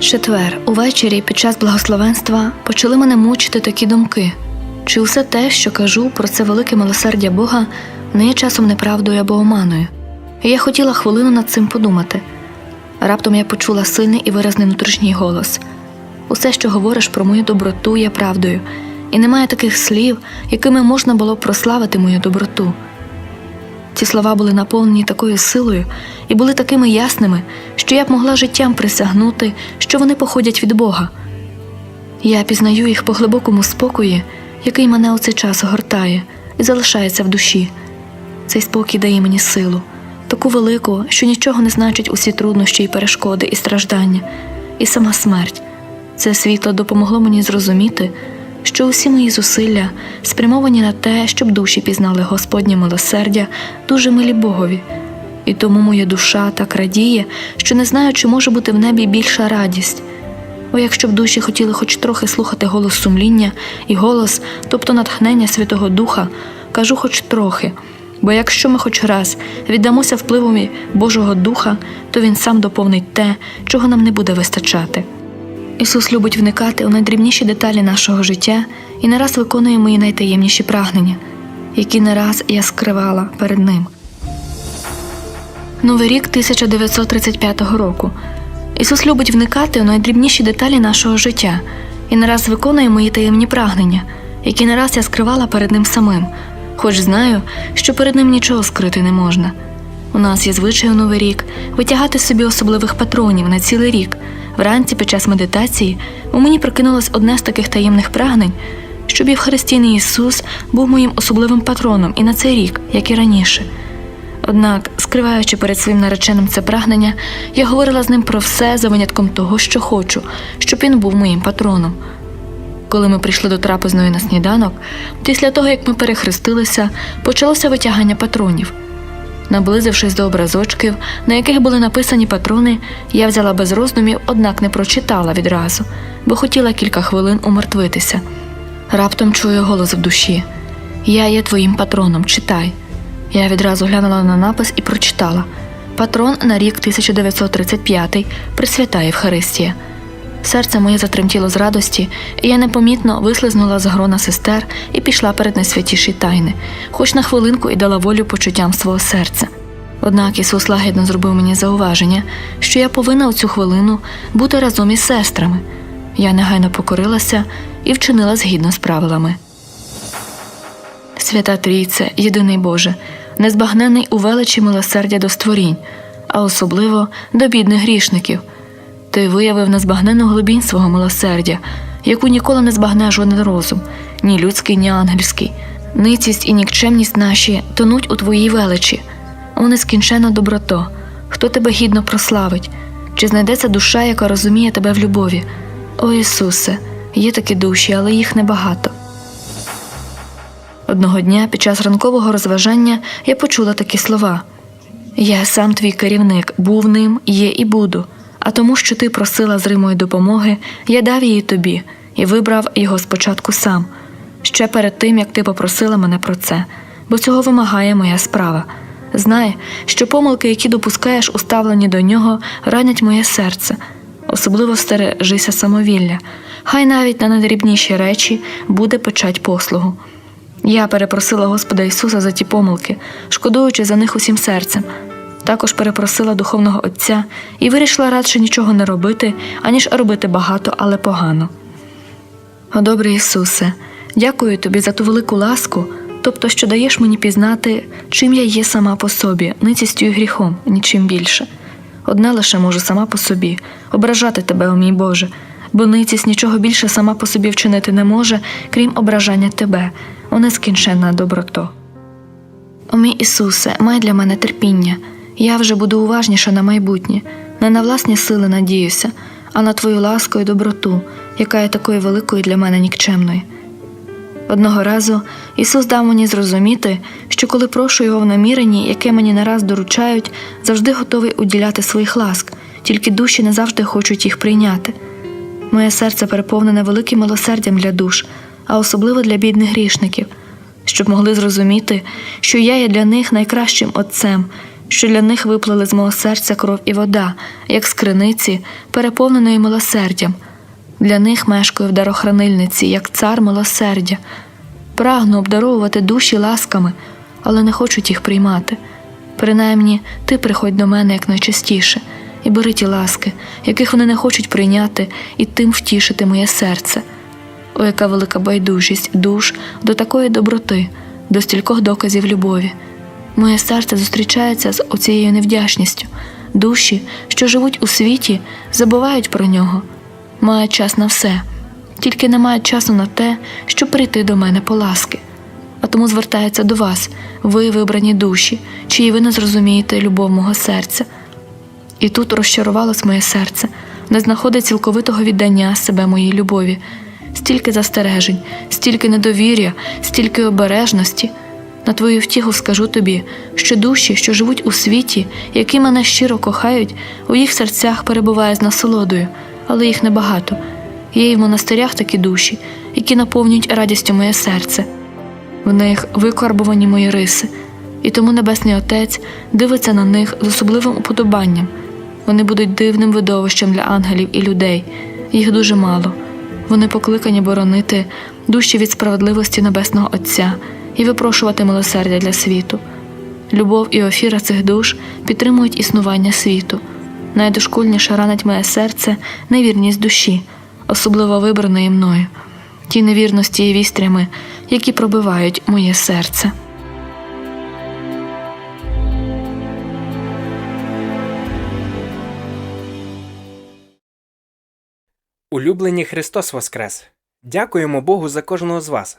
Четвер, увечері під час благословенства почали мене мучити такі думки. Чи усе те, що кажу про це велике милосердя Бога, не є часом неправдою або оманою? І я хотіла хвилину над цим подумати. Раптом я почула сильний і виразний внутрішній голос. Усе, що говориш про мою доброту, є правдою, і немає таких слів, якими можна було прославити мою доброту. Ці слова були наповнені такою силою і були такими ясними, що я б могла життям присягнути, що вони походять від Бога. Я пізнаю їх по глибокому спокої, який мене у цей час огортає і залишається в душі. Цей спокій дає мені силу, таку велику, що нічого не значить усі труднощі і перешкоди і страждання, і сама смерть. Це світло допомогло мені зрозуміти, що усі мої зусилля спрямовані на те, щоб душі пізнали Господнє милосердя, дуже милі Богові. І тому моя душа так радіє, що не знаю, чи може бути в небі більша радість. Бо якщо б душі хотіли хоч трохи слухати голос сумління і голос, тобто натхнення Святого Духа, кажу хоч трохи. Бо якщо ми хоч раз віддамося впливові Божого Духа, то Він сам доповнить те, чого нам не буде вистачати. Ісус любить вникати у найдрібніші деталі нашого життя і не раз виконує мої найтаємніші прагнення, які не раз я скривала перед Ним. Новий рік 1935 року. Ісус любить вникати у найдрібніші деталі нашого життя і не раз виконує мої таємні прагнення, які не раз я скривала перед Ним самим, хоч знаю, що перед ним нічого скрити не можна. У нас є звичай у Новий рік витягати собі особливих патронів на цілий рік. Вранці під час медитації у мені прокинулось одне з таких таємних прагнень, щоб Євхаристійний Ісус був моїм особливим патроном і на цей рік, як і раніше. Однак, скриваючи перед своїм нареченим це прагнення, я говорила з ним про все за винятком того, що хочу, щоб він був моїм патроном. Коли ми прийшли до трапезної на сніданок, після того як ми перехрестилися, почалося витягання патронів. Наблизившись до образочків, на яких були написані патрони, я взяла без роздумів, однак не прочитала відразу, бо хотіла кілька хвилин умертвитися. Раптом чую голос в душі: Я є твоїм патроном, читай. Я відразу глянула на напис і прочитала: Патрон на рік 1935 Пресвята Євхаристія. Серце моє затремтіло з радості, і я непомітно вислизнула з грона сестер і пішла перед найсвятіші тайни, хоч на хвилинку і дала волю почуттям свого серця. Однак Ісус лагідно зробив мені зауваження, що я повинна у цю хвилину бути разом із сестрами. Я негайно покорилася і вчинила згідно з правилами. Свята Трійце, єдиний Боже, незбагнений у величі милосердя до створінь, а особливо до бідних грішників. Ти виявив незбагнену глибінь свого милосердя, яку ніколи не збагне жоден розум, ні людський, ні ангельський. Ницість і нікчемність наші тонуть у твоїй величі, о нескінчена доброто, хто тебе гідно прославить, чи знайдеться душа, яка розуміє тебе в любові? О Ісусе, є такі душі, але їх небагато. Одного дня під час ранкового розважання я почула такі слова: Я сам твій керівник, був ним, є і буду. А тому, що ти просила зримої допомоги, я дав її тобі і вибрав його спочатку сам, ще перед тим, як ти попросила мене про це, бо цього вимагає моя справа. Знай, що помилки, які допускаєш, уставлені до нього, ранять моє серце, особливо стережися самовілля, хай навіть на найдрібніші речі буде печать послугу. Я перепросила Господа Ісуса за ті помилки, шкодуючи за них усім серцем. Також перепросила духовного Отця і вирішила радше нічого не робити, аніж робити багато, але погано. О добрий Ісусе, дякую тобі за ту велику ласку, тобто, що даєш мені пізнати, чим я є сама по собі, ницістю і гріхом, нічим більше. Одне лише можу сама по собі ображати тебе, о мій Боже, бо ницість нічого більше сама по собі вчинити не може, крім ображання тебе, о нескінченна доброто. О мій Ісусе, май для мене терпіння. Я вже буду уважніша на майбутнє, не на власні сили надіюся, а на твою ласку і доброту, яка є такою великою для мене нікчемною. Одного разу Ісус дав мені зрозуміти, що коли прошу його в наміренні, яке мені нараз доручають, завжди готовий уділяти своїх ласк, тільки душі не завжди хочуть їх прийняти. Моє серце переповнене великим милосердям для душ, а особливо для бідних грішників, щоб могли зрозуміти, що я є для них найкращим отцем, що для них виплили з мого серця кров і вода, як з криниці, переповненої милосердям. Для них мешкаю в дарохранильниці, як цар милосердя. Прагну обдаровувати душі ласками, але не хочуть їх приймати. Принаймні, ти приходь до мене якнайчастіше і бери ті ласки, яких вони не хочуть прийняти, і тим втішити моє серце. О, яка велика байдужість душ до такої доброти, до стількох доказів любові. Моє серце зустрічається з оцією невдячністю. Душі, що живуть у світі, забувають про нього, мають час на все, тільки не мають часу на те, щоб прийти до мене по ласки. А тому звертаються до вас, ви вибрані душі, чиї ви не зрозумієте любов мого серця. І тут розчарувалось моє серце, не знаходить цілковитого віддання себе моїй любові, стільки застережень, стільки недовір'я, стільки обережності. На твою втіху скажу тобі, що душі, що живуть у світі, які мене щиро кохають, у їх серцях перебуває з насолодою, але їх небагато. Є і в монастирях такі душі, які наповнюють радістю моє серце. В них викорбовані мої риси, і тому Небесний Отець дивиться на них з особливим уподобанням. Вони будуть дивним видовищем для ангелів і людей. Їх дуже мало. Вони покликані боронити душі від справедливості Небесного Отця і випрошувати милосердя для світу. Любов і офіра цих душ підтримують існування світу. Найдошкульніше ранить моє серце невірність душі, особливо вибраної мною, ті невірності і вістрями, які пробивають моє серце. Улюблені Христос Воскрес! Дякуємо Богу за кожного з вас,